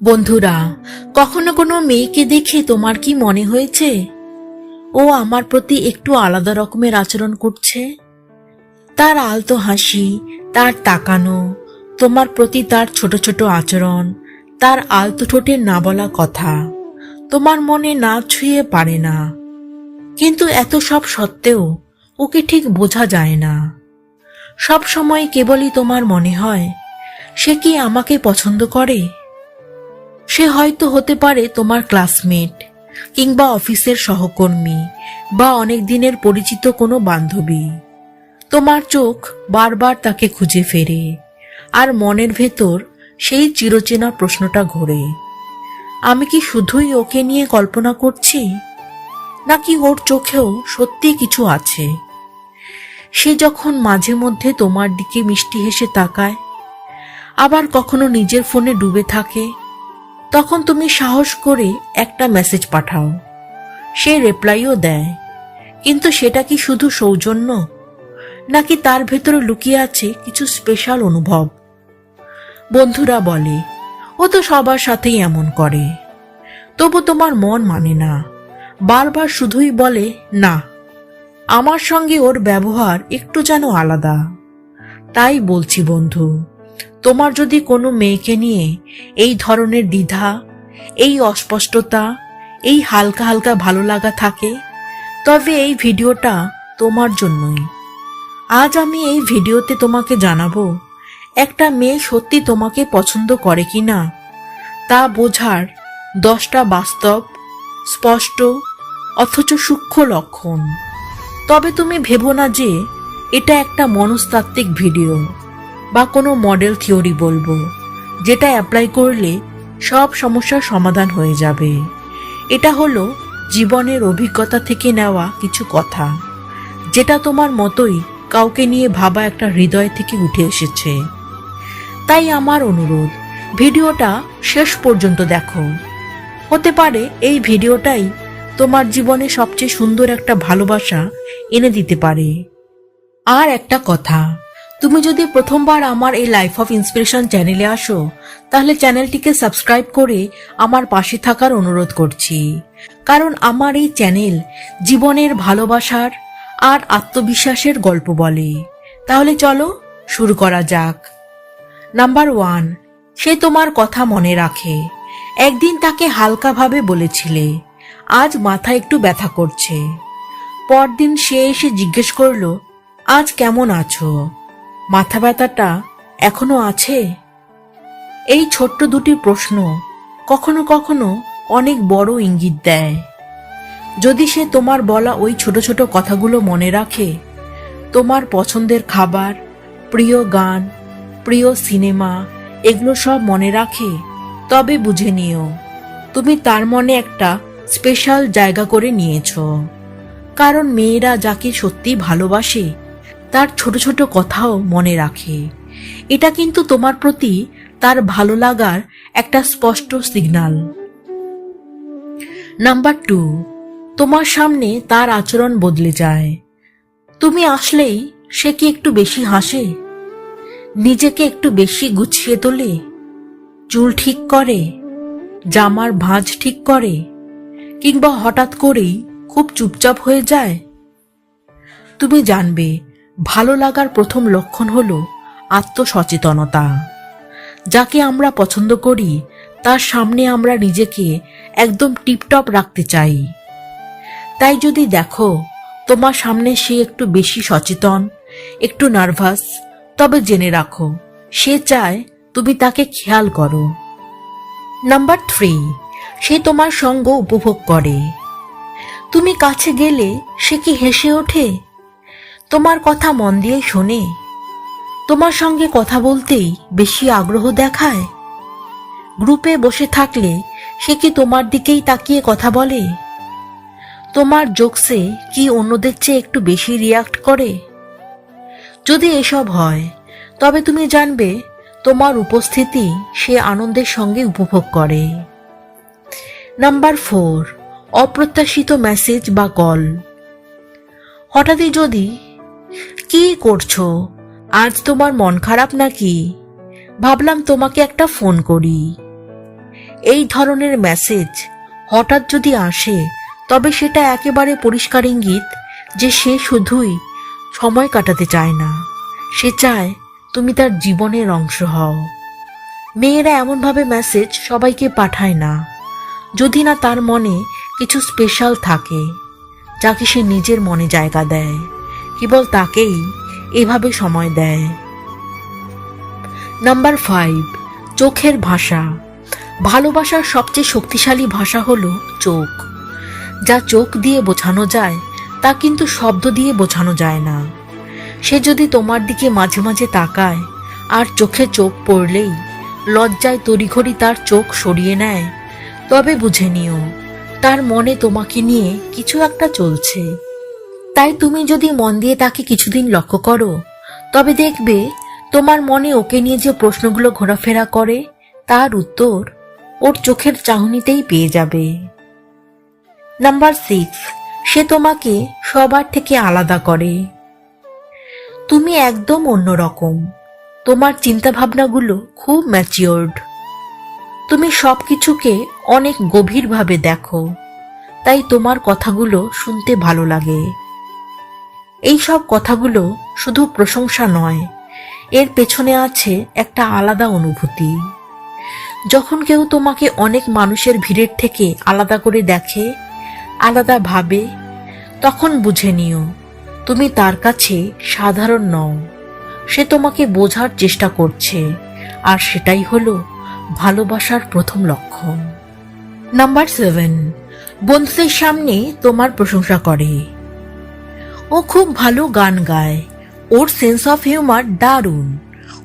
বন্ধুরা, কখনো কোনো মেয়েকে দেখে তোমার কি মনে হয়েছে? ও আমার প্রতি একটু আলাদা রকমের আচরণ করছে। তার আলতো হাসি, তার তাকানো, তোমার প্রতি তার ছোট ছোট আচরণ, তার আলতো ঠোঁটের না বলা কথা, তোমার মনে না ছুঁয়ে পারে না। কিন্তু এত সব সত্ত্বেও ওকে ঠিক বোঝা যায় না। সব সময় কেবলই তোমার মনে হয়, সে কি আমাকে পছন্দ করে? সে হয়তো হতে পারে তোমার ক্লাসমেট কিংবা অফিসের সহকর্মী বা অনেক দিনের পরিচিত কোনো বান্ধবী। তোমার চোখ বারবার তাকে খুঁজে ফেরে আর মনের ভেতর সেই চিরচেনা প্রশ্নটা ঘোরে। আমি কি শুধুই ওকে নিয়ে কল্পনা করছি? নাকি ওর চোখেও সত্যি কিছু আছে? সে যখন মাঝে মধ্যে তোমার দিকে মিষ্টি হেসে তাকায়, আবার কখনো নিজের ফোনে ডুবে থাকে তখন তুমি সাহস করে একটা মেসেজ পাঠাও। সে রিপ্লাইও দেয়, কিন্তু সেটা কি শুধু সৌজন্য? নাকি তার ভেতরে লুকিয়ে আছে কিছু স্পেশাল অনুভব? বন্ধুরা বলে, ও তো সবার সাথেই এমন করে। তবু তোমার মন মানে না। বারবার শুধুই বলে, না, আমার সঙ্গে ওর ব্যবহার একটু যেন আলাদা। তাই বলছি বন্ধু তোমার যদি কোনো মেয়েকে নিয়ে এই ধরনের দ্বিধা, এই অস্পষ্টতা, এই হালকা হালকা ভালো লাগা থাকে, তবে এই ভিডিওটা তোমার জন্যই। আজ আমি এই ভিডিওতে তোমাকে জানাব, একটা মেয়ে সত্যি তোমাকে পছন্দ করে কি না? তা বোঝার দশটা বাস্তব, স্পষ্ট, অথচ সূক্ষ্ম লক্ষণ। তবে তুমি ভেবো না যে এটা একটা মনস্তাত্ত্বিক ভিডিও। বা কোনো মডেল থিওরি বলব, যেটা অ্যাপ্লাই করলে সব সমস্যার সমাধান হয়ে যাবে। এটা হলো জীবনের অভিজ্ঞতা থেকে নেওয়া কিছু কথা, যেটা তোমার মতোই কাউকে নিয়ে ভাবা একটা হৃদয় থেকে উঠে এসেছে। তাই আমার অনুরোধ, ভিডিওটা শেষ পর্যন্ত দেখো। হতে পারে এই ভিডিওটাই তোমার জীবনে সবচেয়ে সুন্দর একটা ভালোবাসা এনে দিতে পারে। আর একটা কথা তুমি যদি প্রথমবার আমার এই লাইফ অফ ইন্সপিরেশন চ্যানেলে আসো, তাহলে চ্যানেলটিকে সাবস্ক্রাইব করে আমার পাশে থাকার অনুরোধ করছি। কারণ আমার এই চ্যানেল জীবনের ভালোবাসার আর আত্মবিশ্বাসের গল্প বলে। তাহলে চলো শুরু করা যাক। নাম্বার ওয়ান সে তোমার কথা মনে রাখে। একদিন তাকে হালকাভাবে বলেছিলে, আজ মাথা একটু ব্যথা করছে। পরদিন সে এসে জিজ্ঞেস করল, আজ কেমন আছো? মাথা ব্যথাটা এখনও আছে? এই ছোট্ট দুটি প্রশ্ন কখনো কখনো অনেক বড় ইঙ্গিত দেয়। যদি সে তোমার বলা ওই ছোট ছোট কথাগুলো মনে রাখে, তোমার পছন্দের খাবার, প্রিয় গান, প্রিয় সিনেমা, এগুলো সব মনে রাখে, তবে বুঝে নিও, তুমি তার মনে একটা স্পেশাল জায়গা করে নিয়েছো। কারণ মেয়েরা যাকে সত্যি ভালোবাসে তার ছোট ছোট কথাও মনে রাখে। এটা কিন্তু তোমার প্রতি তার ভালো লাগার একটা স্পষ্ট সিগন্যাল নাম্বার টু তোমার সামনে তার আচরণ বদলে যায়। তুমি আসলেই সে কি একটু বেশি হাসে? নিজেকে একটু বেশি গুছিয়ে তোলে? চুল ঠিক করে? জামার ভাঁজ ঠিক করে? কিংবা হঠাৎ করেই খুব চুপচাপ হয়ে যায়? তুমি জানবে ভালো লাগার প্রথম লক্ষণ হল আত্মসচেতনতা। যাকে আমরা পছন্দ করি, তার সামনে আমরা নিজেকে একদম টিপটপ রাখতে চাই। তাই যদি দেখো, তোমার সামনে সে একটু বেশি সচেতন, একটু নার্ভাস, তবে জেনে রাখো, সে চায় তুমি তাকে খেয়াল করো। নাম্বার থ্রি, সে তোমার সঙ্গ উপভোগ করে। তুমি কাছে গেলে সে কি হেসে ওঠে? তোমার কথা মন দিয়ে শোনে, তোমার সঙ্গে কথা বলতেই বেশি আগ্রহ দেখায়। গ্রুপে বসে থাকলে সে কি তোমার দিকেই তাকিয়ে কথা বলে? তোমার জোকসে কি অন্যদের চেয়ে একটু বেশি রিয়াক্ট করে? যদি এসব হয়, তবে তুমি জানবে তোমার উপস্থিতি সে আনন্দের সঙ্গে উপভোগ করে। নাম্বার ফোর, অপ্রত্যাশিত মেসেজ বা কল হঠাৎই যদি কি করছ? আজ তোমার মন খারাপ নাকি? ভাবলাম তোমাকে একটা ফোন করি। এই ধরনের মেসেজ হঠাৎ যদি আসে, তবে সেটা একেবারে পরিষ্কার ইঙ্গিত যে সে শুধুই সময় কাটাতে চায় না। সে চায় তুমি তার জীবনের অংশ হও। মেয়েরা এমনভাবে মেসেজ সবাইকে পাঠায় না। যদি না তার মনে কিছু স্পেশাল থাকে, যাকে সে নিজের মনে জায়গা দেয়। কেবল তাকেই এভাবে সময় দেয়। নাম্বার ফাইভ চোখের ভাষা। ভালোবাসার সবচেয়ে শক্তিশালী ভাষা হলো চোখ। যা চোখ দিয়ে বোঝানো যায়, তা কিন্তু শব্দ দিয়ে বোঝানো যায় না। সে যদি তোমার দিকে মাঝে মাঝে তাকায়, আর চোখে চোখ পড়লেই লজ্জায় তড়িঘড়ি তার চোখ সরিয়ে নেয়, তবে বুঝে নিও, তার মনে তোমাকে নিয়ে কিছু একটা চলছে। তাই তুমি যদি মন দিয়ে তাকে কিছুদিন লক্ষ্য করো, তবে দেখবে তোমার মনে ওকে নিয়ে যে প্রশ্নগুলো ঘোরাফেরা করে, তার উত্তর ওর চোখের চাহনিতেই পেয়ে যাবে। নাম্বার সিক্স, সে তোমাকে সবার থেকে আলাদা করে। তুমি একদম অন্যরকম। তোমার চিন্তাভাবনাগুলো খুব ম্যাচিওর্ড তুমি সবকিছুকে অনেক গভীরভাবে দেখো। তাই তোমার কথাগুলো শুনতে ভালো লাগে। এই সব কথাগুলো শুধু প্রশংসা নয়, এর পেছনে আছে একটা আলাদা অনুভূতি। যখন কেউ তোমাকে অনেক মানুষের ভিড়ের থেকে আলাদা করে দেখে, আলাদা ভাবে, তখন বুঝে নিও, তুমি তার কাছে সাধারণ নও। সে তোমাকে বোঝার চেষ্টা করছে, আর সেটাই হলো ভালোবাসার প্রথম লক্ষণ। নাম্বার সেভেন, বন্ধুদের সামনে তোমার প্রশংসা করে। ও খুব ভালো গান গায়। ওর সেন্স অফ হিউমার দারুণ।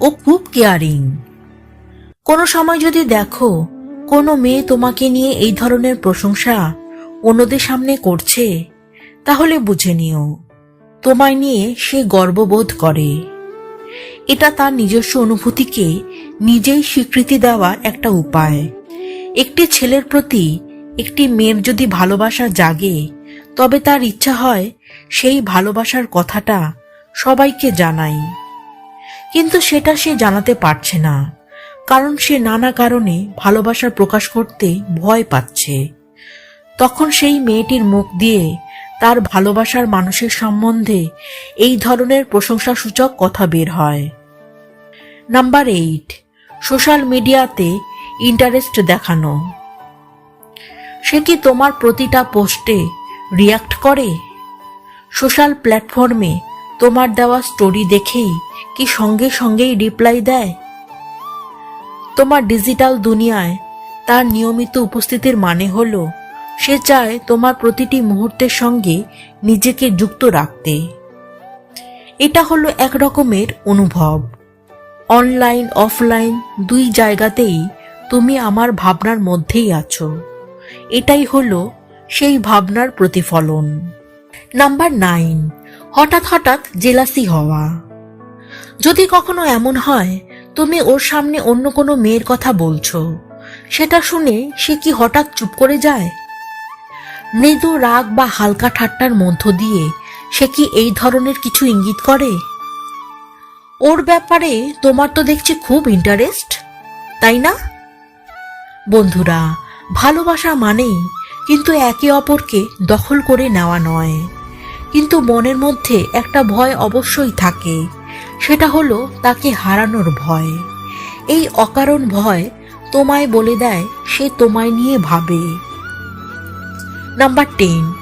ও খুব কেয়ারিং কোনো সময় যদি দেখো, কোনো মেয়ে তোমাকে নিয়ে এই ধরনের প্রশংসা অন্যদের সামনে করছে, তাহলে বুঝে নিও, তোমায় নিয়ে সে গর্ববোধ করে। এটা তার নিজস্ব অনুভূতিকে নিজেই স্বীকৃতি দেওয়ার একটা উপায়। একটি ছেলের প্রতি একটি মেয়ের যদি ভালোবাসা জাগে তবে তার ইচ্ছা হয় সেই ভালোবাসার কথাটা সবাইকে জানাই। কিন্তু সেটা সে জানাতে পারছে না, কারণ সে নানা কারণে ভালোবাসা প্রকাশ করতে ভয় পাচ্ছে। তখন সেই মেয়েটির মুখ দিয়ে তার ভালোবাসার মানুষের সম্বন্ধে এই ধরনের প্রশংসাসূচক কথা বের হয়। নাম্বার এইট, সোশ্যাল মিডিয়াতে ইন্টারেস্ট দেখানো। সে কি তোমার প্রতিটা পোস্টে রিয়াক্ট করে? সোশ্যাল প্ল্যাটফর্মে তোমার দেওয়া স্টোরি দেখেই কি সঙ্গে সঙ্গেই রিপ্লাই দেয়? তোমার ডিজিটাল দুনিয়ায় তার নিয়মিত উপস্থিতির মানে হলো, সে চায় তোমার প্রতিটি মুহূর্তের সঙ্গে নিজেকে যুক্ত রাখতে। এটা হলো এক রকমের অনুভব। অনলাইন অফলাইন দুই জায়গাতেই তুমি আমার ভাবনার মধ্যেই আছো। এটাই হলো সেই ভাবনার প্রতিফলন। নাম্বার নাইন, হঠাৎ হঠাৎ জেলাসি হওয়া। যদি কখনো এমন হয়, তুমি ওর সামনে অন্য কোনো মেয়ের কথা বলছো, সেটা শুনে সে কি হঠাৎ চুপ করে যায়? মৃদু রাগ বা হালকা ঠাট্টার মধ্য দিয়ে সে কি এই ধরনের কিছু ইঙ্গিত করে? ওর ব্যাপারে তোমার তো দেখছি খুব ইন্টারেস্ট তাই না? বন্ধুরা, ভালোবাসা মানেই কিন্তু একে অপরকে দখল করে নেওয়া নয়। কিন্তু মনের মধ্যে একটা ভয় অবশ্যই থাকে। সেটা হলো তাকে হারানোর ভয়। এই অকারণ ভয় তোমায় বলে দেয়, সে তোমায় নিয়ে ভাবে। নাম্বার টেন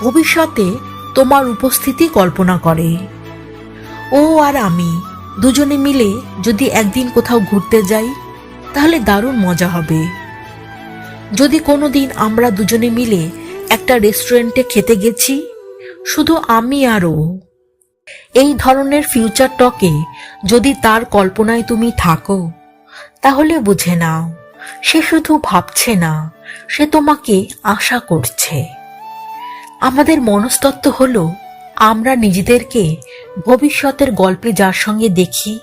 ভবিষ্যতে তোমার উপস্থিতি কল্পনা করে। ও আর আমি দুজনে মিলে যদি একদিন কোথাও ঘুরতে যাই, তাহলে দারুণ মজা হবে। যদি কোনোদিন আমরা দুজনে মিলে একটা রেস্টুরেন্টে খেতে গেছি, শুধু আমি আর ও। এই ধরনের ফিউচার টকে যদি তার কল্পনায় তুমি থাকো, তাহলে বুঝে নাও, সে শুধু ভাবছে না, সে তোমাকে আশা করছে। আমাদের মনস্তত্ত্ব হলো, আমরা নিজেদেরকে ভবিষ্যতের গল্পে যার সঙ্গে দেখি,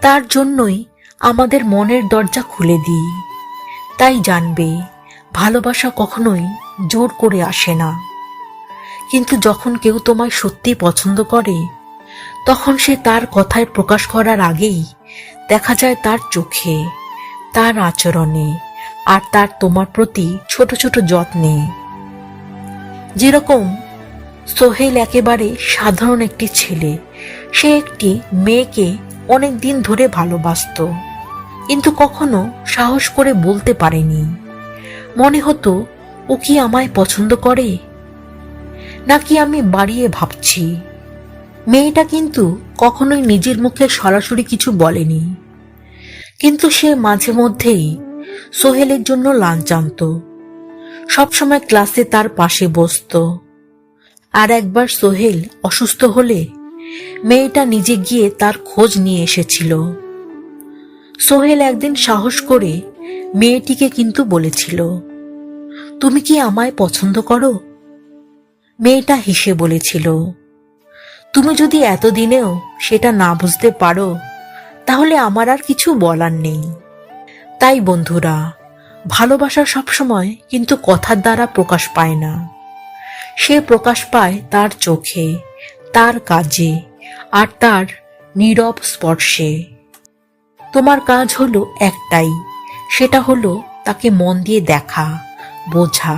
তার জন্যই আমাদের মনের দরজা খুলে দিই। তাই জানবে, ভালোবাসা কখনোই জোর করে আসে না। কিন্তু যখন কেউ তোমায় সত্যি পছন্দ করে, তখন সে তার কথায় প্রকাশ করার আগেই দেখা যায় তার চোখে, তার আচরণে আর তার তোমার প্রতি ছোট ছোট যত্নে। যেরকম সোহেল একেবারে সাধারণ একটি ছেলে, সে একটি মেয়েকে অনেক দিন ধরে ভালোবাসতো। কিন্তু কখনো সাহস করে বলতে পারেনি। মনে হতো, ও কি আমায় পছন্দ করে? নাকি আমি বাড়িয়ে ভাবছি? মেয়েটা কিন্তু কখনোই নিজের মুখে সরাসরি কিছু বলেনি। কিন্তু সে মাঝে মধ্যেই সোহেলের জন্য লাঞ্চ আনত। সবসময় ক্লাসে তার পাশে বসতো। আর একবার সোহেল অসুস্থ হলে মেয়েটা নিজে গিয়ে তার খোঁজ নিয়ে এসেছিল। সোহেল একদিন সাহস করে মেয়েটিকে কিন্তু বলেছিল, তুমি কি আমায় পছন্দ করো? মেয়েটা হেসে বলেছিল, তুমি যদি এতদিনেও সেটা না বুঝতে পারো, তাহলে আমার আর কিছু বলার নেই। তাই বন্ধুরা, ভালোবাসা সবসময় কিন্তু কথার দ্বারা প্রকাশ পায় না। সে প্রকাশ পায় তার চোখে, তার কাজে আর তার নীরব স্পর্শে। তোমার কাজ হলো একটাই, সেটা হলো তাকে মন দিয়ে দেখা, বোঝা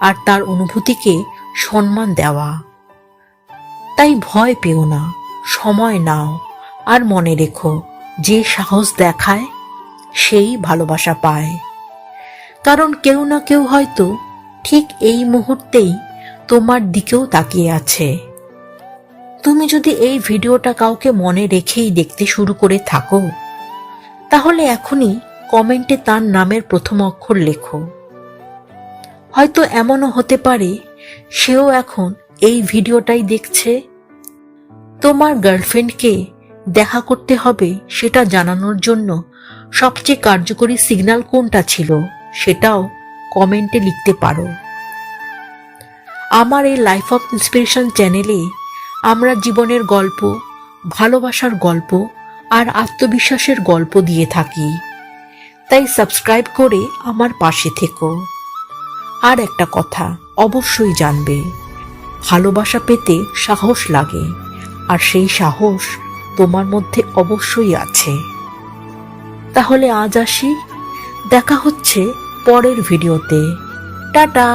আর তার অনুভূতিকে সম্মান দেওয়া। তাই ভয় পেও না, সময় নাও আর মনে রেখো, যে সাহস দেখায়, সেই ভালোবাসা পায়। কারণ কেউ না কেউ হয়তো ঠিক এই মুহূর্তেই তোমার দিকেও তাকিয়ে আছে। তুমি যদি এই ভিডিওটা কাউকে মনে রেখেই দেখতে শুরু করে থাকো তাহলে এখনই কমেন্টে তার নামের প্রথম অক্ষর লেখো। হয়তো এমনও হতে পারে, সেও এখন এই ভিডিওটাই দেখছে। তোমার গার্লফ্রেন্ডকে দেখা করতে হবে সেটা জানানোর জন্য সবচেয়ে কার্যকরী সিগন্যাল কোনটা ছিল সেটাও কমেন্টে লিখতে পারো। আমার এই লাইফ অফ ইন্সপিরেশন চ্যানেলে আমরা জীবনের গল্প, ভালোবাসার গল্প আর আত্মবিশ্বাসের গল্প দিয়ে থাকি। তাই সাবস্ক্রাইব করে আমার পাশে থেকো। আর একটা কথা অবশ্যই জানবে, ভালোবাসা পেতে সাহস লাগে, আর সেই সাহস তোমার মধ্যে অবশ্যই আছে। তাহলে আজ আসি, দেখা হচ্ছে পরের ভিডিওতে। টাটা!